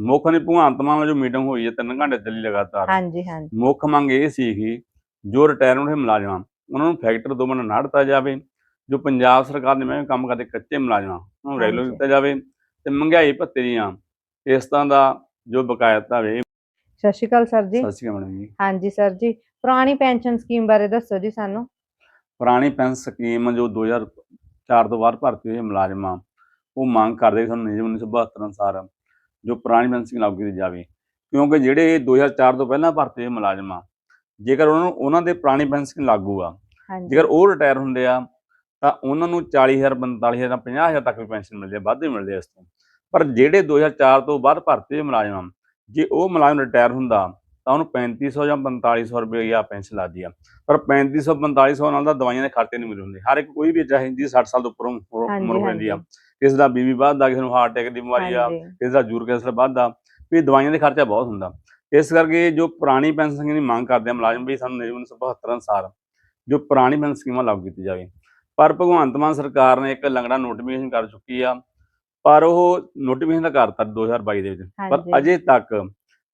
ਮੁੱਖ ਨੇ ਭਗਵੰਤ ਮਾਨ ਨਾਲ ਜੋ ਮੀਟਿੰਗ ਹੋਈ ਹੈ ਤਿੰਨ ਘੰਟੇ ਚੱਲੀ ਲਗਾਤਾਰ। ਹਾਂਜੀ ਹਾਂਜੀ। ਮੁੱਖ ਮੰਗ ਇਹ ਸੀ ਕਿ ਜੋ ਰਿਟਾਇਰਮੈਂਟ ਦੇ ਮੁਲਾਜ਼ਮਾਂ ਉਹਨਾਂ ਨੂੰ ਫੈਕਟਰ ਦੋ ਮਹੀਨੇ ਨਾ ਦਿੱਤਾ ਜਾਵੇ ਜੋ ਪੰਜਾਬ ਸਰਕਾਰ ਨੇ ਮੈਂ ਕੰਮ ਕਰਦੇ ਕੱਚੇ ਮੁਲਾਜ਼ਮਾਂ ਉਹਨਾਂ ਨੂੰ ਰੈਗੂਲਰ। ਦਿੱਤਾ ਜਾਵੇ ਤੇ ਮਹਿੰਗਾਈ ਭੱਤੇ ਦੀਆਂ ਇਸ ਤਰ੍ਹਾਂ ਦਾ ਜੋ ਬਕਾਇਦਾ ਹੋਵੇ ਸਤਿ ਸ਼੍ਰੀ ਅਕਾਲ ਸਰ ਜੀ। ਸਤਿ ਸ਼੍ਰੀ ਅਕਾਲ ਮੈਡਮ ਜੀ। ਹਾਂਜੀ ਸਰ ਜੀ ਪੁਰਾਣੀ ਪੈਨਸ਼ਨ ਸਕੀਮ ਬਾਰੇ ਦੱਸੋ ਜੀ ਸਾਨੂੰ। ਪੁਰਾਣੀ ਪੈਨਸ਼ਨ ਸਕੀਮ ਜੋ 2004 ਤੋਂ ਬਾਅਦ ਭਰਤੀ ਹੋਏ ਮੁਲਾਜ਼ਮਾਂ ਉਹ ਮੰਗ ਕਰਦੇ ਸਾਨੂੰ ਨਿਯਮ 1972 ਅਨੁਸਾਰ ਜੋ ਪੁਰਾਣੀ ਪੈਨਸ਼ਨ ਲਾਗੂ ਕੀਤੀ ਜਾਵੇ। ਕਿਉਂਕਿ ਜਿਹੜੇ 2004 ਤੋਂ ਪਹਿਲਾਂ ਭਰਤੀ ਹੋਏ ਮੁਲਾਜ਼ਮਾਂ ਜੇਕਰ ਉਹਨਾਂ ਨੂੰ ਉਹਨਾਂ ਦੇ ਪੁਰਾਣੀ ਪੈਨਸ਼ਨ ਲਾਗੂ ਆ ਜੇਕਰ ਉਹ ਰਿਟਾਇਰ ਹੁੰਦੇ ਆ ਤਾਂ ਉਹਨਾਂ ਨੂੰ 40000 45000 ਜਾਂ 50000 ਤੱਕ ਵੀ ਪੈਨਸ਼ਨ ਮਿਲਦੀ ਹੈ ਵੱਧ ਵੀ ਮਿਲਦੀ ਹੈ ਇਸ ਤੋਂ। ਪਰ ਜਿਹੜੇ 2004 ਤੋਂ ਬਾਅਦ ਭਰਤੀ ਹੋਏ ਮੁਲਾਜ਼ਮ ਜੇ ਉਹ ਮੁਲਾਜ਼ਮ ਰਿਟਾਇਰ ਹੁੰਦਾ ਤਾਂ ਉਹਨੂੰ 3500 ਜਾਂ 4500 ਰੁਪਏ ਜਾਂ ਪੈਨਸ਼ਨ ਲੱਗਦੀ ਆ ਪਰ 3500 4500 ਨਾਲ ਤਾਂ ਦਵਾਈਆਂ ਦੇ ਖਰਚੇ ਨਹੀਂ ਮਿਲ ਹੁੰਦੇ। ਹਰ ਇੱਕ ਕੋਈ ਵੀ ਚਾਹੇ ਜੀ 60 ਸਾਲ ਤੋਂ ਉੱਪਰੋਂ ਉਮਰ ਹੋ ਜਾਂਦੀ ਆ। ਕਿਸੇ ਦਾ ਬੀਬੀ ਵੱਧਦਾ ਕਿਸੇ ਨੂੰ ਹਾਰਟ ਅਟੈਕ ਦੀ ਬਿਮਾਰੀ ਆ ਕਿਸੇ ਦਾ ਯੂਰਿਕ ਐਸਿਡ ਵੱਧਦਾ ਵੀ ਦਵਾਈਆਂ ਦੇ ਖਰਚਾ ਬਹੁਤ ਹੁੰਦਾ। ਇਸ ਕਰਕੇ ਜੋ ਪੁਰਾਣੀ ਪੈਨਸ਼ਨ ਸਕੀਮ ਦੀ ਮੰਗ ਕਰਦੇ ਆ ਮੁਲਾਜ਼ਮ ਵੀ ਸਾਨੂੰ ਨਿਯਮ 1972 ਅਨੁਸਾਰ ਜੋ ਪੁਰਾਣੀ ਪੈਨਸ਼ਨ ਸਕੀਮਾਂ ਲਾਗੂ ਕੀਤੀ ਜਾਵੇ। ਪਰ ਭਗਵੰਤ ਮਾਨ ਸਰਕਾਰ ਨੇ ਇੱਕ ਲੰਗੜਾ ਨੋਟੀਫਿਕੇਸ਼ਨ ਕਰ ਚੁੱਕੀ ਆ ਪਰ ਉਹ ਨੋਟੀਫਿਕੇਸ਼ਨ ਤਾਂ ਕਰਤਾ 2022 ਦੇ ਵਿੱਚ। ਪਰ। ਅਜੇ ਤੱਕ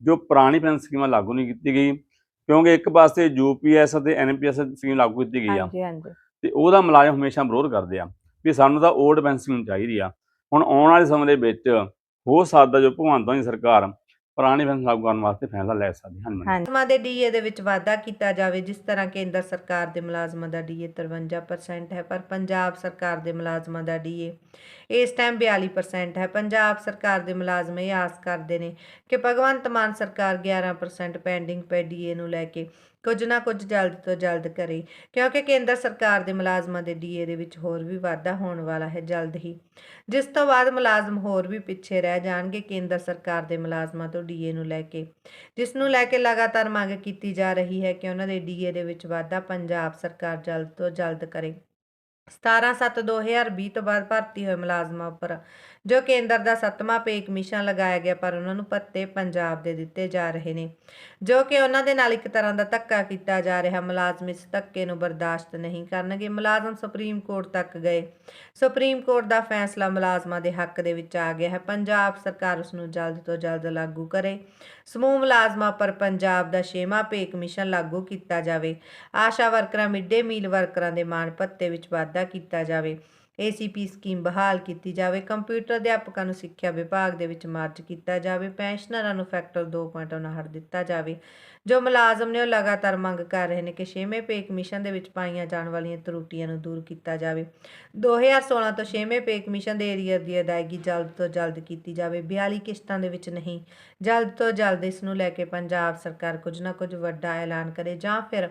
ਜੋ ਪੁਰਾਣੀ ਪੈਨਸ਼ਨ ਸਕੀਮਾਂ ਲਾਗੂ ਨਹੀਂ ਕੀਤੀ ਗਈ ਕਿਉਂਕਿ ਇੱਕ ਪਾਸੇ ਯੂਪੀਐਸ ਅਤੇ ਐਨਪੀਐਸ ਸਕੀਮ ਲਾਗੂ ਕੀਤੀ ਗਈ ਆ। ਹਾਂਜੀ ਹਾਂਜੀ। ਤੇ ਉਹਦਾ ਮੁਲਾਜ਼ਮ ਹਮੇਸ਼ਾ ਵਿਰੋਧ ਕਰਦੇ ਆ ਵੀ ਸਾਨੂੰ ਤਾਂ 올ਡ ਪੈਨਸ਼ਨ ਸਕੀਮ ਚਾਹੀਦੀ ਆ। ਹੁਣ ਆਉਣ ਵਾਲੇ ਸਮੇਂ ਦੇ ਵਿੱਚ ਹੋ ਸਕਦਾ ਜੋ ਭਗਵੰਤ ਮਾਨ ਦੀ ਸਰਕਾਰ ਪੁਰਾਣੀ ਪੈਨਸ਼ਨ ਲਾਗੂ ਕਰਨ ਵਾਸਤੇ ਫੈਸਲਾ ਲੈ ਸਕਦੀ ਹਨ ਹਾਂਜੀ। ਮੁਲਾਜ਼ਮਾਂ ਦੇ ਡੀਏ ਦੇ ਵਿੱਚ ਵਾਧਾ ਕੀਤਾ ਜਾਵੇ, ਜਿਸ ਤਰ੍ਹਾਂ ਕੇਂਦਰ ਸਰਕਾਰ ਦੇ ਮੁਲਾਜ਼ਮਾਂ ਦਾ ਡੀਏ 53% ਹੈ, ਪਰ ਪੰਜਾਬ ਸਰਕਾਰ ਦੇ ਮੁਲਾਜ਼ਮਾਂ ਦਾ ਡੀਏ ਇਸ ਟਾਈਮ 42% ਹੈ। ਪੰਜਾਬ ਸਰਕਾਰ ਦੇ ਮੁਲਾਜ਼ਮ ਇਹ ਆਸ ਕਰਦੇ ਨੇ ਕਿ ਭਗਵੰਤ ਮਾਨ ਸਰਕਾਰ 11% ਪੈਂਡਿੰਗ ਪੈ ਡੀਏ ਨੂੰ ਲੈ ਕੇ ਕੁਝ ਨਾ ਕੁਝ ਜਲਦ ਤੋਂ ਜਲਦ ਕਰੇ, ਕਿਉਂਕਿ ਕੇਂਦਰ ਸਰਕਾਰ ਦੇ ਮੁਲਾਜ਼ਮਾਂ ਦੇ ਡੀਏ ਦੇ ਵਿੱਚ ਹੋਰ ਵੀ ਵਾਧਾ ਹੋਣ ਵਾਲਾ ਹੈ ਜਲਦ ਹੀ। ਜਿਸ ਤੋਂ ਬਾਅਦ ਮੁਲਾਜ਼ਮ ਹੋਰ ਵੀ ਪਿੱਛੇ ਰਹਿ ਜਾਣਗੇ, ਕੇਂਦਰ ਸਰਕਾਰ ਦੇ ਮੁਲਾਜ਼ਮਾਂ ਤੋਂ ਡੀਏ ਨੂੰ ਲੈ ਕੇ। ਜਿਸ ਨੂੰ ਲੈ ਕੇ ਲਗਾਤਾਰ ਮੰਗ ਕੀਤੀ ਜਾ ਰਹੀ ਹੈ ਕਿ ਉਹਨਾਂ ਦੇ ਡੀਏ ਦੇ ਵਿੱਚ ਵਾਧਾ ਪੰਜਾਬ ਸਰਕਾਰ ਜਲਦ ਤੋਂ ਜਲਦ ਕਰੇ। 17/7/2020 ਤੋਂ ਬਾਅਦ ਭਰਤੀ ਹੋਏ ਮੁਲਾਜ਼ਮਾਂ ਉੱਪਰ, ਜੋ ਕੇਂਦਰ ਦਾ ਸੱਤਵਾਂ ਪੇ ਕਮਿਸ਼ਨ ਲਗਾਇਆ ਗਿਆ, ਪਰ ਉਹਨਾਂ ਨੂੰ ਪੱਤੇ ਪੰਜਾਬ ਦੇ ਦਿੱਤੇ ਜਾ ਰਹੇ ਨੇ, ਜੋ ਕਿ ਉਹਨਾਂ ਦੇ ਨਾਲ ਇੱਕ ਤਰ੍ਹਾਂ ਦਾ ਧੱਕਾ ਕੀਤਾ ਜਾ ਰਿਹਾ। ਮੁਲਾਜ਼ਮ ਇਸ ਧੱਕੇ ਨੂੰ ਬਰਦਾਸ਼ਤ ਨਹੀਂ ਕਰਨਗੇ। ਮੁਲਾਜ਼ਮ ਸੁਪਰੀਮ ਕੋਰਟ ਤੱਕ ਗਏ। ਸੁਪਰੀਮ ਕੋਰਟ ਦਾ ਫੈਸਲਾ ਮੁਲਾਜ਼ਮਾਂ ਦੇ ਹੱਕ ਦੇ ਵਿੱਚ ਆ ਗਿਆ ਹੈ। ਪੰਜਾਬ ਸਰਕਾਰ ਉਸ ਨੂੰ ਜਲਦ ਤੋਂ ਜਲਦ ਲਾਗੂ ਕਰੇ। ਸਮੂਹ ਮੁਲਾਜ਼ਮਾਂ ਪਰ ਪੰਜਾਬ ਦਾ ਛੇਵਾਂ ਪੇ ਕਮਿਸ਼ਨ ਲਾਗੂ ਕੀਤਾ ਜਾਵੇ। ਆਸ਼ਾ ਵਰਕਰਾਂ ਮਿੱਡੇ ਮੀਲ ਵਰਕਰਾਂ ਦੇ ਮਾਣ ਭੱਤੇ ਵਿੱਚ ਵਾਧਾ ਕੀਤਾ ਜਾਵੇ ਏਸੀਪੀ ਸਕੀਮ ਬਹਾਲ ਕੀਤੀ ਜਾਵੇ, ਕੰਪਿਊਟਰ ਅਧਿਆਪਕਾਂ ਨੂੰ ਸਿੱਖਿਆ ਵਿਭਾਗ ਦੇ ਵਿੱਚ ਮਾਰਚ ਕੀਤਾ ਜਾਵੇ, ਪੈਨਸ਼ਨਰਾਂ ਨੂੰ ਫੈਕਟਰ 2.59 ਦਿੱਤਾ ਜਾਵੇ। ਜੋ ਮੁਲਾਜ਼ਮ ਨੇ ਉਹ ਲਗਾਤਾਰ ਮੰਗ ਕਰ ਰਹੇ ਨੇ ਕਿ ਛੇਵੇਂ ਪੇ ਕਮਿਸ਼ਨ ਦੇ ਵਿੱਚ ਪਾਈਆਂ ਜਾਣ ਵਾਲੀਆਂ ਤਰੁੱਟੀਆਂ ਨੂੰ ਦੂਰ ਕੀਤਾ ਜਾਵੇ। 2016 ਤੋਂ ਛੇਵੇਂ ਪੇ ਕਮਿਸ਼ਨ ਦੇ ਏਰੀਅਰ ਦੀ ਅਦਾਇਗੀ ਜਲਦ ਤੋਂ ਜਲਦ ਕੀਤੀ ਜਾਵੇ। 42 ਕਿਸ਼ਤਾਂ ਦੇ ਵਿੱਚ ਨਹੀਂ, ਜਲਦ ਤੋਂ ਜਲਦ ਇਸ ਨੂੰ ਲੈ ਕੇ ਪੰਜਾਬ ਸਰਕਾਰ ਕੁਝ ਨਾ ਕੁਝ ਵੱਡਾ ਐਲਾਨ ਕਰੇ ਜਾਂ ਫਿਰ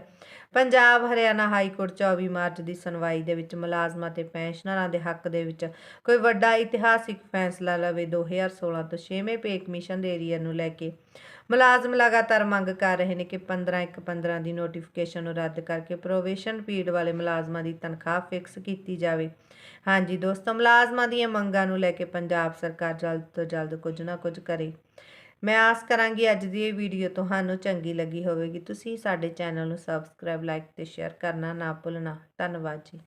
Punjab Haryana high court 24 March ਦੀ ਸੁਣਵਾਈ ਦੇ ਵਿੱਚ ਮੁਲਾਜ਼ਮਾਂ ਤੇ ਪੈਨਸ਼ਨਰਾਂ ਦੇ ਹੱਕ ਦੇ ਵਿੱਚ। ਕੋਈ ਵੱਡਾ ਇਤਿਹਾਸਿਕ ਫੈਸਲਾ ਲਵੇ 2016 ਤੋਂ ਛੇਵੇਂ ਪੇ ਕਮਿਸ਼ਨ ਦੇ ਏਰੀਅਰ ਨੂੰ ਲੈ ਕੇ। ਮੁਲਾਜ਼ਮ ਲਗਾਤਾਰ ਮੰਗ ਕਰ ਰਹੇ ਨੇ ਕਿ 15 ਇੱਕ 15 ਦੀ ਨੋਟੀਫਿਕੇਸ਼ਨ ਨੂੰ ਰੱਦ ਕਰਕੇ ਪ੍ਰੋਵੇਸ਼ਨ ਪੀਰੀਅਡ ਵਾਲੇ ਮੁਲਾਜ਼ਮਾਂ ਦੀ ਤਨਖਾਹ ਫਿਕਸ ਕੀਤੀ ਜਾਵੇ। ਹਾਂਜੀ ਦੋਸਤੋ, ਮੁਲਾਜ਼ਮਾਂ ਦੀਆਂ ਮੰਗਾਂ ਨੂੰ ਲੈ ਕੇ ਪੰਜਾਬ ਸਰਕਾਰ ਜਲਦ ਤੋਂ ਜਲਦ ਕੁਝ ਨਾ ਕੁਝ ਕਰੇ। ਮੈਂ ਆਸ ਕਰਾਂਗੀ ਅੱਜ ਦੀ ਇਹ ਵੀਡੀਓ ਤੁਹਾਨੂੰ ਚੰਗੀ ਲੱਗੀ ਹੋਵੇਗੀ। ਤੁਸੀਂ ਸਾਡੇ ਚੈਨਲ ਨੂੰ ਸਬਸਕ੍ਰਾਈਬ, ਲਾਈਕ ਤੇ ਸ਼ੇਅਰ ਕਰਨਾ ਨਾ ਭੁੱਲਣਾ। ਧੰਨਵਾਦ ਜੀ।